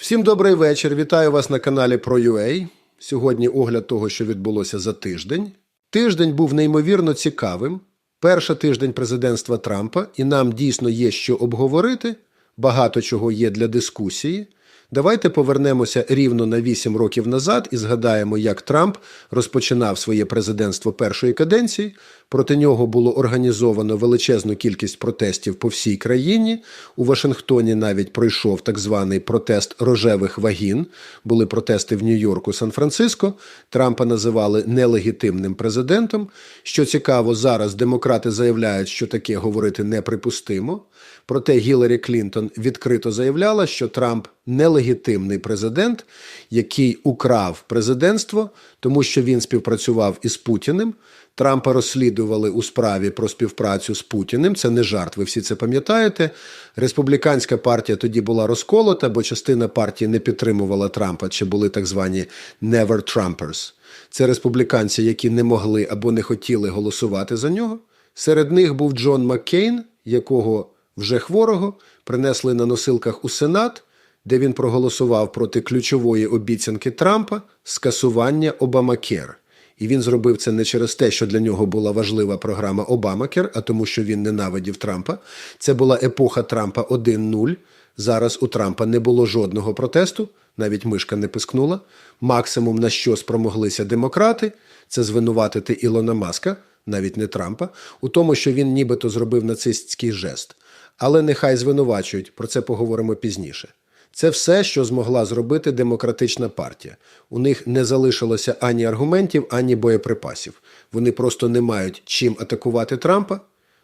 Всім добрий вечір. Вітаю вас на каналі ProUA. Сьогодні огляд того, що відбулося за тиждень. Тиждень був неймовірно цікавим. Перший тиждень президентства Трампа, і нам дійсно є що обговорити. Багато чого є для дискусії. Давайте повернемося рівно на 8 років назад і згадаємо, як Трамп розпочинав своє президентство першої каденції. Проти нього було організовано величезну кількість протестів по всій країні. У Вашингтоні навіть пройшов так званий протест рожевих вагін. Були протести в Нью-Йорку, Сан-Франциско. Трампа називали нелегітимним президентом. Що цікаво, зараз демократи заявляють, що таке говорити неприпустимо. Проте Гіларі Клінтон відкрито заявляла, що Трамп нелегітимний президент, який украв президентство, тому що він співпрацював із Путіним. Трампа розслідували у справі про співпрацю з Путіним. Це не жарт, ви всі це пам'ятаєте. Республіканська партія тоді була розколота, бо частина партії не підтримувала Трампа, чи були так звані «never Trumpers». Це республіканці, які не могли або не хотіли голосувати за нього. Серед них був Джон Маккейн, якого вже хворого принесли на носилках у Сенат, де він проголосував проти ключової обіцянки Трампа скасування Обамакер. І він зробив це не через те, що для нього була важлива програма Обамакер, а тому, що він ненавидів Трампа. Це була епоха Трампа 1.0. Зараз у Трампа не було жодного протесту, навіть мишка не пискнула. Максимум на що спромоглися демократи, це звинуватити Ілона Маска, навіть не Трампа, у тому, що він нібито зробив нацистський жест. Але нехай звинувачують, про це поговоримо пізніше. Це все, що змогла зробити демократична партія. У них не залишилося ані аргументів, ані боєприпасів. Вони просто не мають чим атакувати Трампа.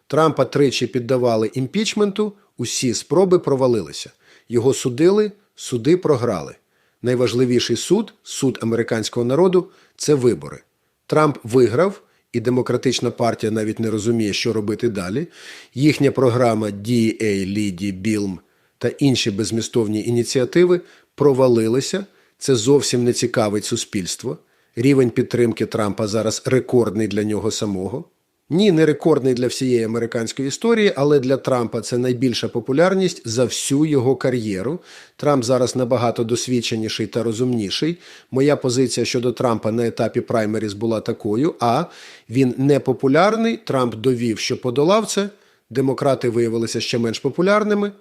Трампа тричі піддавали імпічменту, усі спроби провалилися. Його судили, суди програли. Найважливіший суд, суд американського народу, це вибори. Трамп виграв, і демократична партія навіть не розуміє, що робити далі. Їхня програма DA, Ліді, Білм та інші безмістовні ініціативи провалилися. Це зовсім не цікавить суспільство. Рівень підтримки Трампа зараз рекордний для нього самого. Ні, не рекордний для всієї американської історії, але для Трампа це найбільша популярність за всю його кар'єру. Трамп зараз набагато досвідченіший та розумніший. Моя позиція щодо Трампа на етапі праймеріс була такою: а він не популярний. Трамп довів, що подолав це. Демократи виявилися ще менш популярними.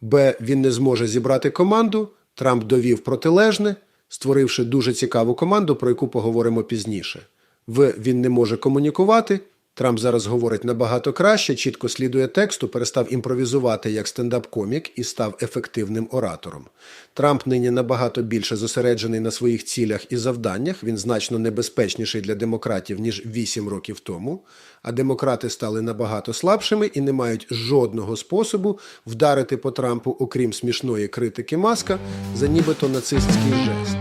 Б. Він не зможе зібрати команду. Трамп довів протилежне, створивши дуже цікаву команду, про яку поговоримо пізніше. В. Він не може комунікувати. Трамп зараз говорить набагато краще, чітко слідує тексту, перестав імпровізувати як стендап-комік і став ефективним оратором. Трамп нині набагато більше зосереджений на своїх цілях і завданнях. Він значно небезпечніший для демократів ніж 8 років тому. А демократи стали набагато слабшими і не мають жодного способу вдарити по Трампу, окрім смішної критики маска, за нібито нацистський жест.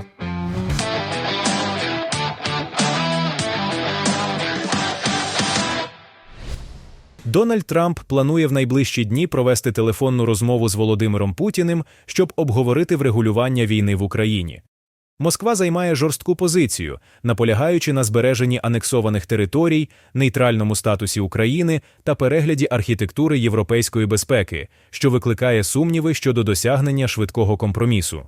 Дональд Трамп планує в найближчі дні провести телефонну розмову з Володимиром Путіним, щоб обговорити врегулювання війни в Україні. Москва займає жорстку позицію, наполягаючи на збереженні анексованих територій, нейтральному статусі України та перегляді архітектури європейської безпеки, що викликає сумніви щодо досягнення швидкого компромісу.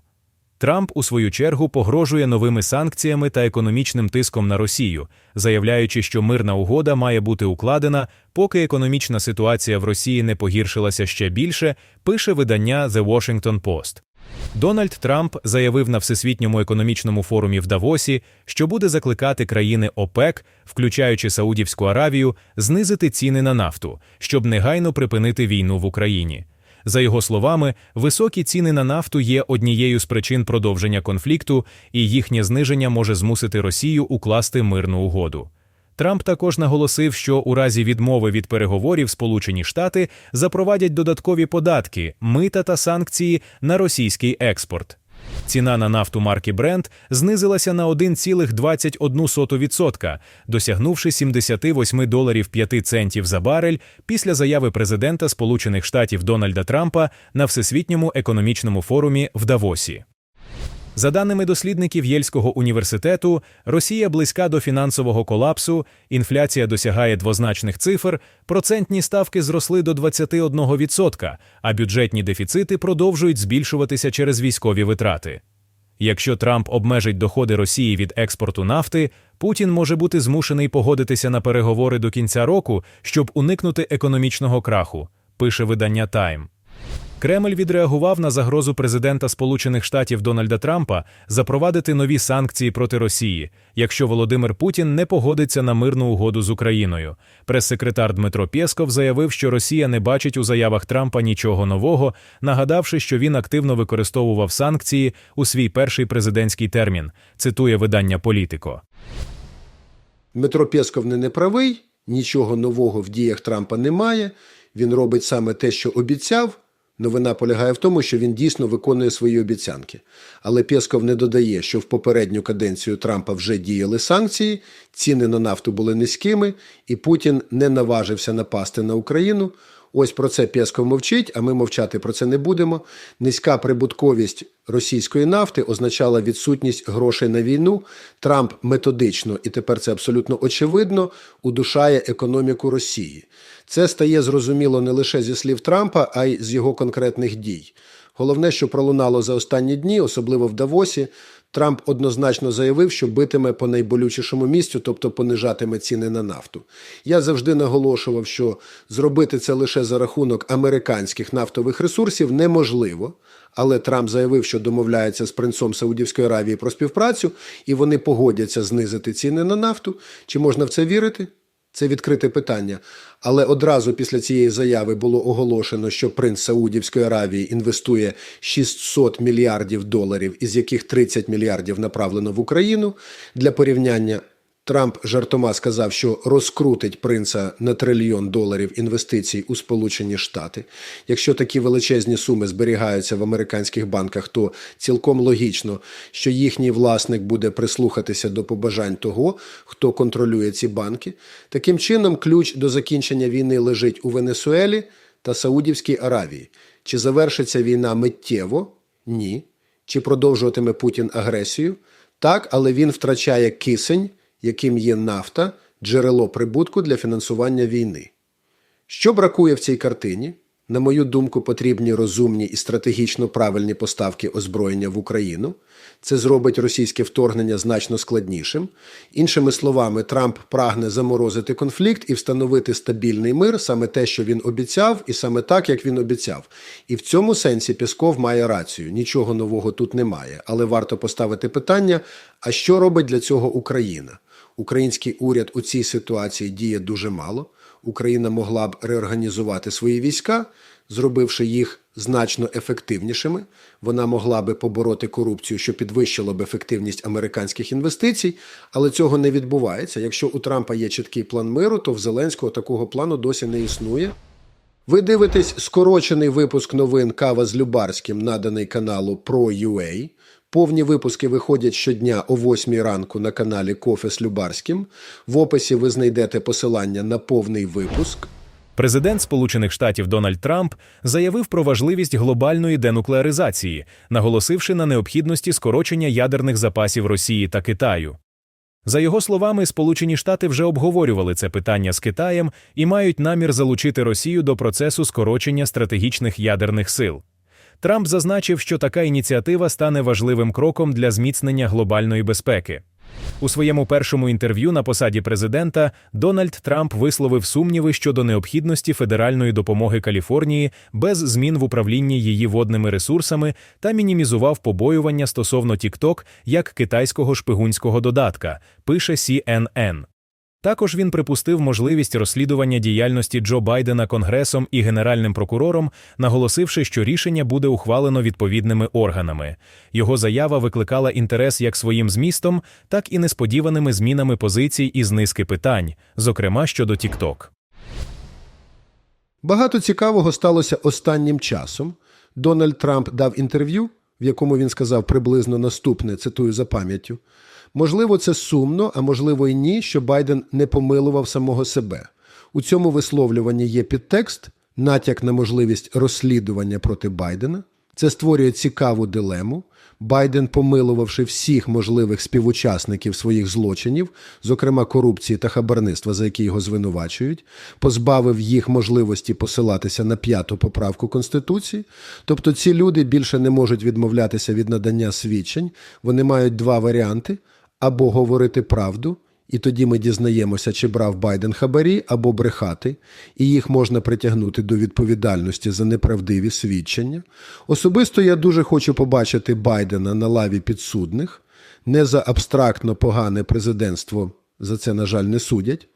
Трамп, у свою чергу, погрожує новими санкціями та економічним тиском на Росію, заявляючи, що мирна угода має бути укладена, поки економічна ситуація в Росії не погіршилася ще більше, пише видання The Washington Post. Дональд Трамп заявив на Всесвітньому економічному форумі в Давосі, що буде закликати країни ОПЕК, включаючи Саудівську Аравію, знизити ціни на нафту, щоб негайно припинити війну в Україні. За його словами, високі ціни на нафту є однією з причин продовження конфлікту, і їхнє зниження може змусити Росію укласти мирну угоду. Трамп також наголосив, що у разі відмови від переговорів Сполучені Штати запровадять додаткові податки, мита та санкції на російський експорт. Ціна на нафту марки Brent знизилася на 1,21%, досягнувши 78 доларів 5 центів за барель після заяви президента Сполучених Штатів Дональда Трампа на Всесвітньому економічному форумі в Давосі. За даними дослідників Єльського університету, Росія близька до фінансового колапсу, інфляція досягає двозначних цифр, процентні ставки зросли до 21%, а бюджетні дефіцити продовжують збільшуватися через військові витрати. Якщо Трамп обмежить доходи Росії від експорту нафти, Путін може бути змушений погодитися на переговори до кінця року, щоб уникнути економічного краху, пише видання Time. Кремль відреагував на загрозу президента Сполучених Штатів Дональда Трампа запровадити нові санкції проти Росії, якщо Володимир Путін не погодиться на мирну угоду з Україною. Прес-секретар Дмитро Пєсков заявив, що Росія не бачить у заявах Трампа нічого нового, нагадавши, що він активно використовував санкції у свій перший президентський термін. Цитує видання Політико. Дмитро Пєсков не неправий, нічого нового в діях Трампа немає. Він робить саме те, що обіцяв. Новина полягає в тому, що він дійсно виконує свої обіцянки. Але Пєсков не додає, що в попередню каденцію Трампа вже діяли санкції, ціни на нафту були низькими, і Путін не наважився напасти на Україну. Ось про це Пєсков мовчить, а ми мовчати про це не будемо. Низька прибутковість російської нафти означала відсутність грошей на війну. Трамп методично, і тепер це абсолютно очевидно, удушає економіку Росії. Це стає зрозуміло не лише зі слів Трампа, а й з його конкретних дій. Головне, що пролунало за останні дні, особливо в Давосі, Трамп однозначно заявив, що битиме по найболючішому місцю, тобто понижатиме ціни на нафту. Я завжди наголошував, що зробити це лише за рахунок американських нафтових ресурсів неможливо. Але Трамп заявив, що домовляється з принцом Саудівської Аравії про співпрацю, і вони погодяться знизити ціни на нафту. Чи можна в це вірити? Це відкрите питання. Але одразу після цієї заяви було оголошено, що принц Саудівської Аравії інвестує 600 мільярдів доларів, із яких 30 мільярдів направлено в Україну. Для порівняння Трамп жартома сказав, що розкрутить принца на трильйон доларів інвестицій у Сполучені Штати. Якщо такі величезні суми зберігаються в американських банках, то цілком логічно, що їхній власник буде прислухатися до побажань того, хто контролює ці банки. Таким чином, ключ до закінчення війни лежить у Венесуелі та Саудівській Аравії. Чи завершиться війна миттєво? Ні. Чи продовжуватиме Путін агресію? Так, але він втрачає кисень яким є нафта, джерело прибутку для фінансування війни. Що бракує в цій картині? На мою думку, потрібні розумні і стратегічно правильні поставки озброєння в Україну. Це зробить російське вторгнення значно складнішим. Іншими словами, Трамп прагне заморозити конфлікт і встановити стабільний мир, саме те, що він обіцяв, і саме так, як він обіцяв. І в цьому сенсі Пісков має рацію. Нічого нового тут немає. Але варто поставити питання: а що робить для цього Україна? Український уряд у цій ситуації діє дуже мало. Україна могла б реорганізувати свої війська, зробивши їх значно ефективнішими. Вона могла би побороти корупцію, що підвищило б ефективність американських інвестицій, але цього не відбувається. Якщо у Трампа є чіткий план миру, то в Зеленського такого плану досі не існує. Ви дивитесь скорочений випуск новин Кава з Любарським, наданий каналу ProUA. Повні випуски виходять щодня о 8 ранку на каналі Кофе з Любарським. В описі ви знайдете посилання на повний випуск. Президент Сполучених Штатів Дональд Трамп заявив про важливість глобальної денуклеаризації, наголосивши на необхідності скорочення ядерних запасів Росії та Китаю. За його словами, Сполучені Штати вже обговорювали це питання з Китаєм і мають намір залучити Росію до процесу скорочення стратегічних ядерних сил. Трамп зазначив, що така ініціатива стане важливим кроком для зміцнення глобальної безпеки. У своєму першому інтерв'ю на посаді президента Дональд Трамп висловив сумніви щодо необхідності федеральної допомоги Каліфорнії без змін в управлінні її водними ресурсами та мінімізував побоювання стосовно TikTok як китайського шпигунського додатка, пише CNN. Також він припустив можливість розслідування діяльності Джо Байдена Конгресом і Генеральним прокурором, наголосивши, що рішення буде ухвалено відповідними органами. Його заява викликала інтерес як своїм змістом, так і несподіваними змінами позицій із низки питань, зокрема щодо TikTok. Багато цікавого сталося останнім часом. Дональд Трамп дав інтерв'ю, в якому він сказав приблизно наступне, цитую за пам'яттю. Можливо, це сумно, а можливо і ні, що Байден не помилував самого себе. У цьому висловлюванні є підтекст, натяк на можливість розслідування проти Байдена. Це створює цікаву дилему. Байден, помилувавши всіх можливих співучасників своїх злочинів, зокрема корупції та хабарництва, за які його звинувачують, позбавив їх можливості посилатися на п'яту поправку Конституції. Тобто ці люди більше не можуть відмовлятися від надання свідчень. Вони мають два варіанти: або говорити правду. І тоді ми дізнаємося, чи брав Байден хабарі або брехати, і їх можна притягнути до відповідальності за неправдиві свідчення. Особисто я дуже хочу побачити Байдена на лаві підсудних, не за абстрактно погане президентство, за це, на жаль, не судять,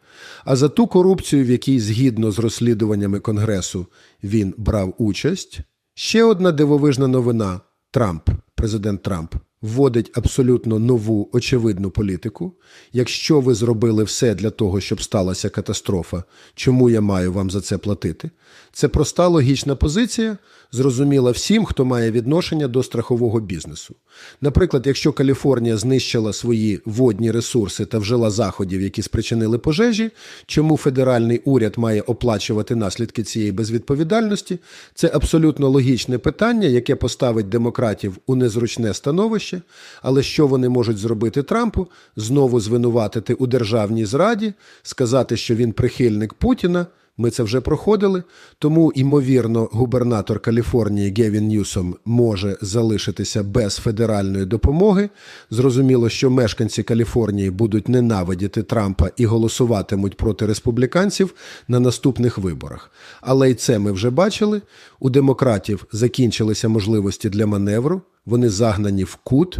а за ту корупцію, в якій, згідно з розслідуваннями Конгресу, він брав участь. Ще одна дивовижна новина: Трамп, президент Трамп, вводить абсолютно нову очевидну політику. Якщо ви зробили все для того, щоб сталася катастрофа, чому я маю вам за це платити? Це проста логічна позиція, зрозуміла всім, хто має відношення до страхового бізнесу. Наприклад, якщо Каліфорнія знищила свої водні ресурси та вжила заходів, які спричинили пожежі, чому федеральний уряд має оплачувати наслідки цієї безвідповідальності? Це абсолютно логічне питання, яке поставить демократів у незручне становище. Але що вони можуть зробити Трампу? Знову звинуватити у державній зраді, сказати, що він прихильник Путіна. Ми це вже проходили, тому ймовірно, губернатор Каліфорнії Гевін Ньюсом може залишитися без федеральної допомоги. Зрозуміло, що мешканці Каліфорнії будуть ненавидіти Трампа і голосуватимуть проти республіканців на наступних виборах. Але й це ми вже бачили. У демократів закінчилися можливості для маневру. Вони загнані в кут.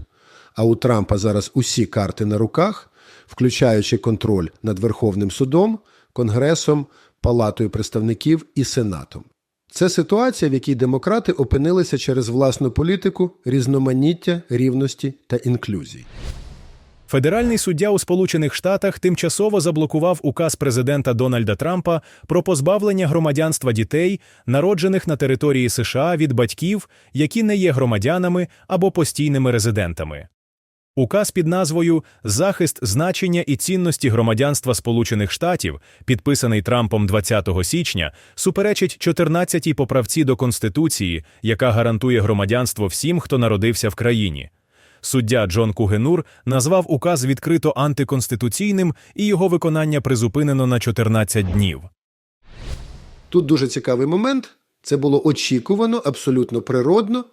А у Трампа зараз усі карти на руках, включаючи контроль над Верховним судом, Конгресом. Палатою представників і Сенатом. Це ситуація, в якій демократи опинилися через власну політику різноманіття, рівності та інклюзії. Федеральний суддя у Сполучених Штатах тимчасово заблокував указ президента Дональда Трампа про позбавлення громадянства дітей, народжених на території США від батьків, які не є громадянами або постійними резидентами. Указ під назвою Захист значення і цінності громадянства Сполучених Штатів, підписаний Трампом 20 січня, суперечить 14-й поправці до Конституції, яка гарантує громадянство всім, хто народився в країні. Суддя Джон Кугенур назвав указ відкрито антиконституційним і його виконання призупинено на 14 днів. Тут дуже цікавий момент. Це було очікувано, абсолютно природно.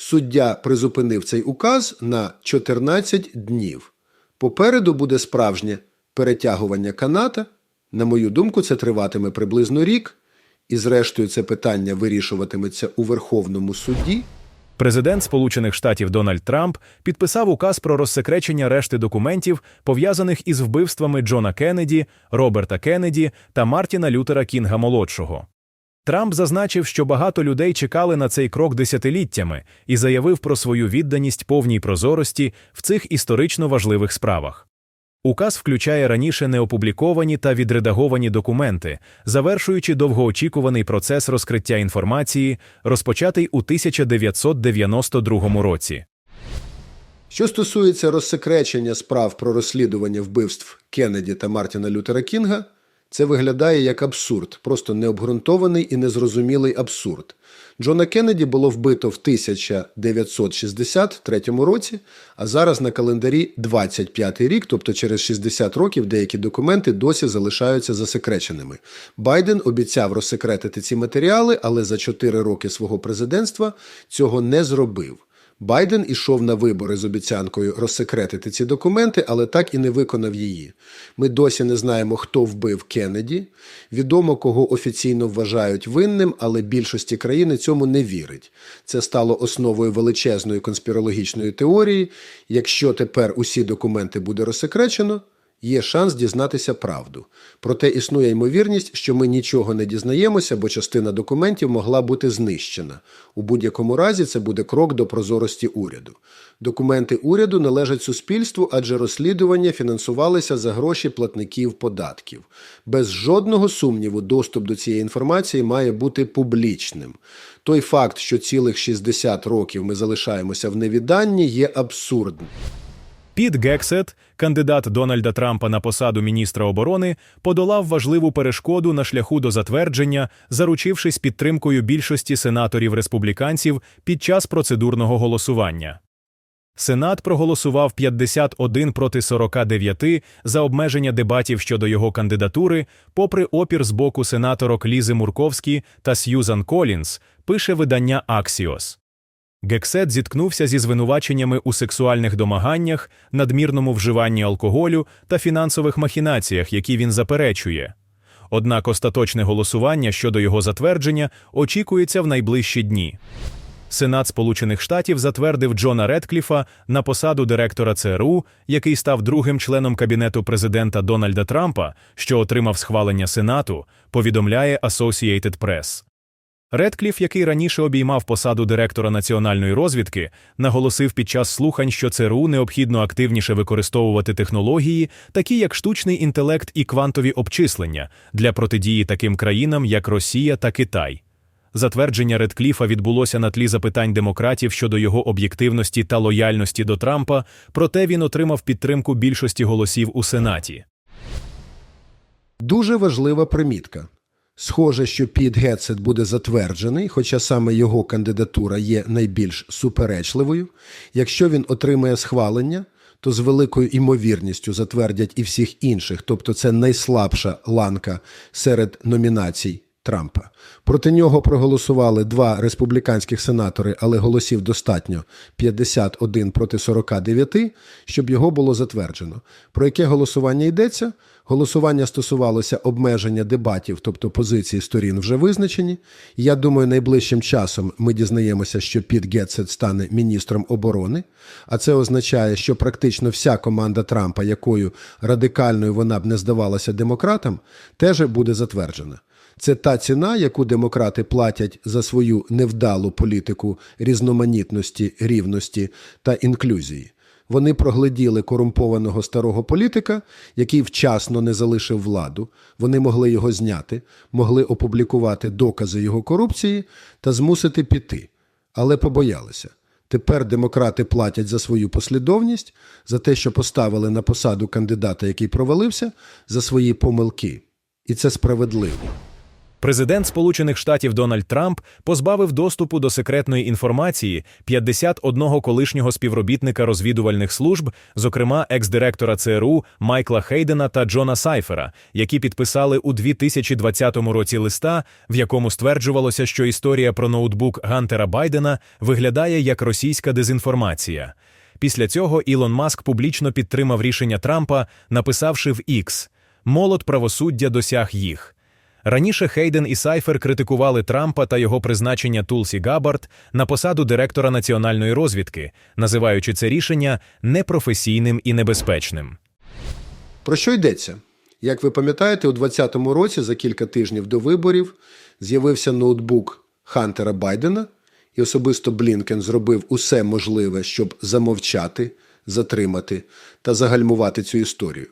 Суддя призупинив цей указ на 14 днів. Попереду буде справжнє перетягування каната. На мою думку, це триватиме приблизно рік, і зрештою це питання вирішуватиметься у Верховному суді. Президент Сполучених Штатів Дональд Трамп підписав указ про розсекречення решти документів, пов'язаних із вбивствами Джона Кеннеді, Роберта Кеннеді та Мартіна Лютера Кінга молодшого. Трамп зазначив, що багато людей чекали на цей крок десятиліттями і заявив про свою відданість повній прозорості в цих історично важливих справах. Указ включає раніше неопубліковані та відредаговані документи, завершуючи довгоочікуваний процес розкриття інформації, розпочатий у 1992 році. Що стосується розсекречення справ про розслідування вбивств Кеннеді та Мартіна Лютера Кінга, це виглядає як абсурд, просто необґрунтований і незрозумілий абсурд. Джона Кеннеді було вбито в 1963 році, а зараз на календарі 25 рік, тобто через 60 років деякі документи досі залишаються засекреченими. Байден обіцяв розсекретити ці матеріали, але за 4 роки свого президентства цього не зробив. Байден ішов на вибори з обіцянкою розсекретити ці документи, але так і не виконав її. Ми досі не знаємо, хто вбив Кеннеді. Відомо, кого офіційно вважають винним, але більшості країни цьому не вірить. Це стало основою величезної конспірологічної теорії. Якщо тепер усі документи буде розсекречено, є шанс дізнатися правду. Проте існує ймовірність, що ми нічого не дізнаємося, бо частина документів могла бути знищена. У будь-якому разі це буде крок до прозорості уряду. Документи уряду належать суспільству, адже розслідування фінансувалися за гроші платників податків. Без жодного сумніву, доступ до цієї інформації має бути публічним. Той факт, що цілих 60 років ми залишаємося в невіданні, є абсурдним. Піт Гексет, кандидат Дональда Трампа на посаду міністра оборони, подолав важливу перешкоду на шляху до затвердження, заручившись підтримкою більшості сенаторів республіканців під час процедурного голосування. Сенат проголосував 51 проти 49 за обмеження дебатів щодо його кандидатури, попри опір з боку сенаторок Лізи Мурковські та Сьюзан Колінс, пише видання Axios. Гексет зіткнувся зі звинуваченнями у сексуальних домаганнях, надмірному вживанні алкоголю та фінансових махінаціях, які він заперечує. Однак остаточне голосування щодо його затвердження очікується в найближчі дні. Сенат Сполучених Штатів затвердив Джона Редкліфа на посаду директора ЦРУ, який став другим членом кабінету президента Дональда Трампа, що отримав схвалення Сенату, повідомляє Associated Press. Редкліф, який раніше обіймав посаду директора національної розвідки, наголосив під час слухань, що ЦРУ необхідно активніше використовувати технології, такі як штучний інтелект і квантові обчислення, для протидії таким країнам, як Росія та Китай. Затвердження Редкліфа відбулося на тлі запитань демократів щодо його об'єктивності та лояльності до Трампа, проте він отримав підтримку більшості голосів у Сенаті. Дуже важлива примітка. Схоже, що Піт Гетсет буде затверджений, хоча саме його кандидатура є найбільш суперечливою. Якщо він отримає схвалення, то з великою імовірністю затвердять і всіх інших, тобто це найслабша ланка серед номінацій Трампа. Проти нього проголосували два республіканських сенатори, але голосів достатньо 51 проти 49, щоб його було затверджено. Про яке голосування йдеться? Голосування стосувалося обмеження дебатів, тобто позиції сторін вже визначені. Я думаю, найближчим часом ми дізнаємося, що Піт Гетсет стане міністром оборони, а це означає, що практично вся команда Трампа, якою радикальною вона б не здавалася демократам, теж буде затверджена. Це та ціна, яку демократи платять за свою невдалу політику різноманітності, рівності та інклюзії. Вони прогляділи корумпованого старого політика, який вчасно не залишив владу. Вони могли його зняти, могли опублікувати докази його корупції та змусити піти, але побоялися. Тепер демократи платять за свою послідовність, за те, що поставили на посаду кандидата, який провалився, за свої помилки. І це справедливо. Президент Сполучених Штатів Дональд Трамп позбавив доступу до секретної інформації 51 колишнього співробітника розвідувальних служб, зокрема екс-директора ЦРУ Майкла Хейдена та Джона Сайфера, які підписали у 2020 році листа, в якому стверджувалося, що історія про ноутбук Гантера Байдена виглядає як російська дезінформація. Після цього Ілон Маск публічно підтримав рішення Трампа, написавши в X «Молот правосуддя досяг їх». Раніше Хейден і Сайфер критикували Трампа та його призначення Тулсі Габбард на посаду директора національної розвідки, називаючи це рішення непрофесійним і небезпечним. Про що йдеться? Як ви пам'ятаєте, у 2020 році, за кілька тижнів до виборів, з'явився ноутбук Хантера Байдена, і особисто Блінкен зробив усе можливе, щоб замовчати, затримати та загальмувати цю історію.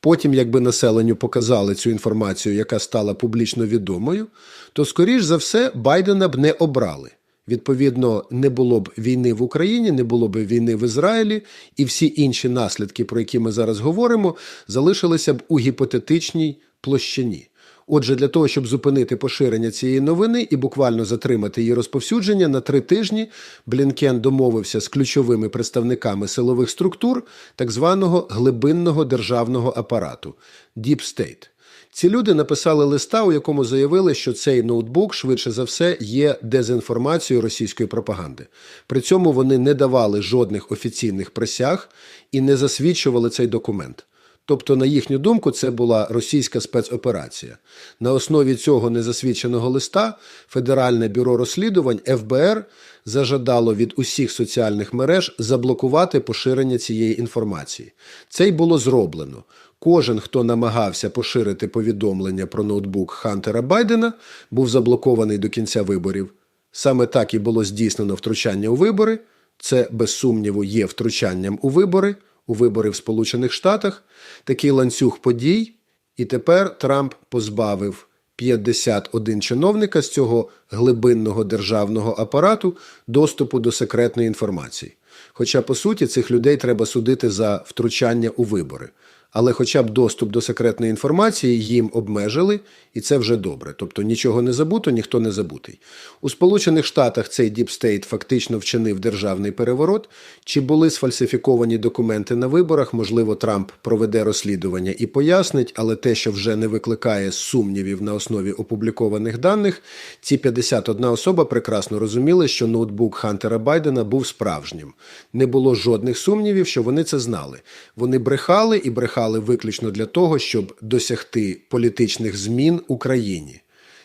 Потім, якби населенню показали цю інформацію, яка стала публічно відомою, то, скоріш за все, Байдена б не обрали. Відповідно, не було б війни в Україні, не було б війни в Ізраїлі, і всі інші наслідки, про які ми зараз говоримо, залишилися б у гіпотетичній площині. Отже, для того, щоб зупинити поширення цієї новини і буквально затримати її розповсюдження, на три тижні Блінкен домовився з ключовими представниками силових структур так званого глибинного державного апарату Deep State. Ці люди написали листа, у якому заявили, що цей ноутбук швидше за все є дезінформацією російської пропаганди. При цьому вони не давали жодних офіційних присяг і не засвідчували цей документ. Тобто, на їхню думку, це була російська спецоперація. На основі цього незасвідченого листа Федеральне бюро розслідувань ФБР зажадало від усіх соціальних мереж заблокувати поширення цієї інформації. Це й було зроблено. Кожен, хто намагався поширити повідомлення про ноутбук Хантера Байдена, був заблокований до кінця виборів. Саме так і було здійснено втручання у вибори. Це, без сумніву, є втручанням у вибори, у вибори в Сполучених Штатах. Такий ланцюг подій. І тепер Трамп позбавив 51 чиновника з цього глибинного державного апарату доступу до секретної інформації. Хоча, по суті, цих людей треба судити за втручання у вибори. Але хоча б доступ до секретної інформації їм обмежили, і це вже добре. Тобто нічого не забуто, ніхто не забутий. У Сполучених Штатах цей діпстейт фактично вчинив державний переворот. Чи були сфальсифіковані документи на виборах? Можливо, Трамп проведе розслідування і пояснить, але те, що вже не викликає сумнівів на основі опублікованих даних, ці 51 особа прекрасно розуміли, що ноутбук Хантера Байдена був справжнім. Не було жодних сумнівів, що вони це знали. Вони брехали і брехали виключно для того, щоб досягти політичних змін Україні.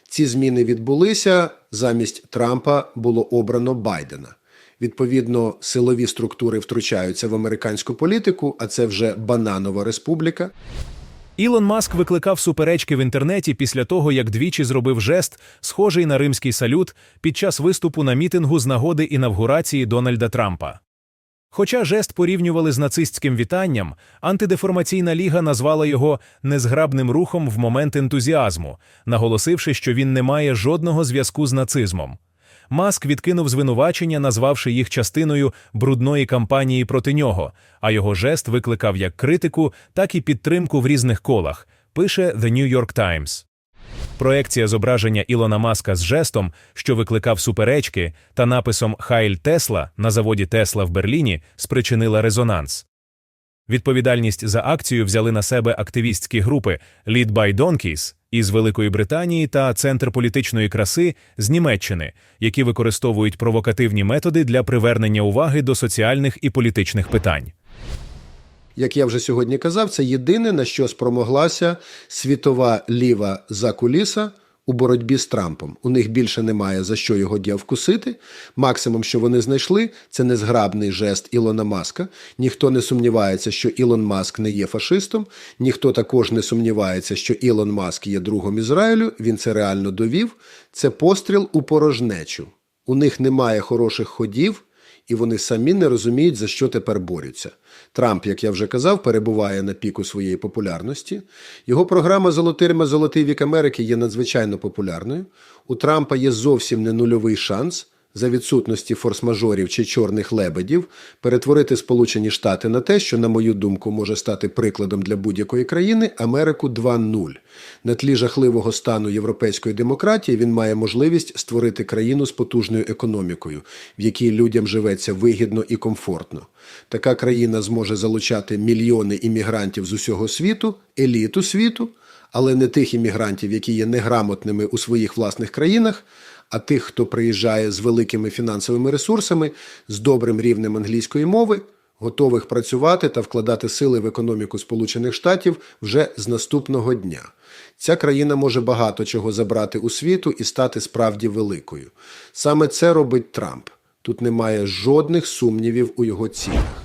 Ці зміни відбулися. Замість Трампа було обрано Байдена. Відповідно, силові структури втручаються в американську політику, а це вже бананова республіка. Ілон Маск викликав суперечки в інтернеті після того, як двічі зробив жест, схожий на римський салют, під час виступу на мітингу з нагоди інавгурації Дональда Трампа. Хоча жест порівнювали з нацистським вітанням, антидеформаційна ліга назвала його незграбним рухом в момент ентузіазму, наголосивши, що він не має жодного зв'язку з нацизмом. Маск відкинув звинувачення, назвавши їх частиною брудної кампанії проти нього, а його жест викликав як критику, так і підтримку в різних колах, пише The New York Times. Проекція зображення Ілона Маска з жестом, що викликав суперечки, та написом Хайль Тесла на заводі Тесла в Берліні спричинила резонанс. Відповідальність за акцію взяли на себе активістські групи Lead by Donkeys із Великої Британії та Центр політичної краси з Німеччини, які використовують провокативні методи для привернення уваги до соціальних і політичних питань. Як я вже сьогодні казав, це єдине, на що спромоглася світова ліва закуліса у боротьбі з Трампом. У них більше немає за що його дія вкусити. Максимум, що вони знайшли, це незграбний жест Ілона Маска. Ніхто не сумнівається, що Ілон Маск не є фашистом. Ніхто також не сумнівається, що Ілон Маск є другом Ізраїлю. Він це реально довів. Це постріл у порожнечу. У них немає хороших ходів і вони самі не розуміють, за що тепер борються. Трамп, як я вже казав, перебуває на піку своєї популярності. Його програма Золотирма Золотий вік Америки є надзвичайно популярною. У Трампа є зовсім не нульовий шанс. За відсутності форс-мажорів чи чорних лебедів перетворити Сполучені Штати на те, що, на мою думку, може стати прикладом для будь-якої країни Америку 2.0. На тлі жахливого стану європейської демократії він має можливість створити країну з потужною економікою, в якій людям живеться вигідно і комфортно. Така країна зможе залучати мільйони іммігрантів з усього світу, еліту світу, але не тих іммігрантів, які є неграмотними у своїх власних країнах а тих, хто приїжджає з великими фінансовими ресурсами, з добрим рівнем англійської мови, готових працювати та вкладати сили в економіку Сполучених Штатів вже з наступного дня. Ця країна може багато чого забрати у світу і стати справді великою. Саме це робить Трамп. Тут немає жодних сумнівів у його цілях.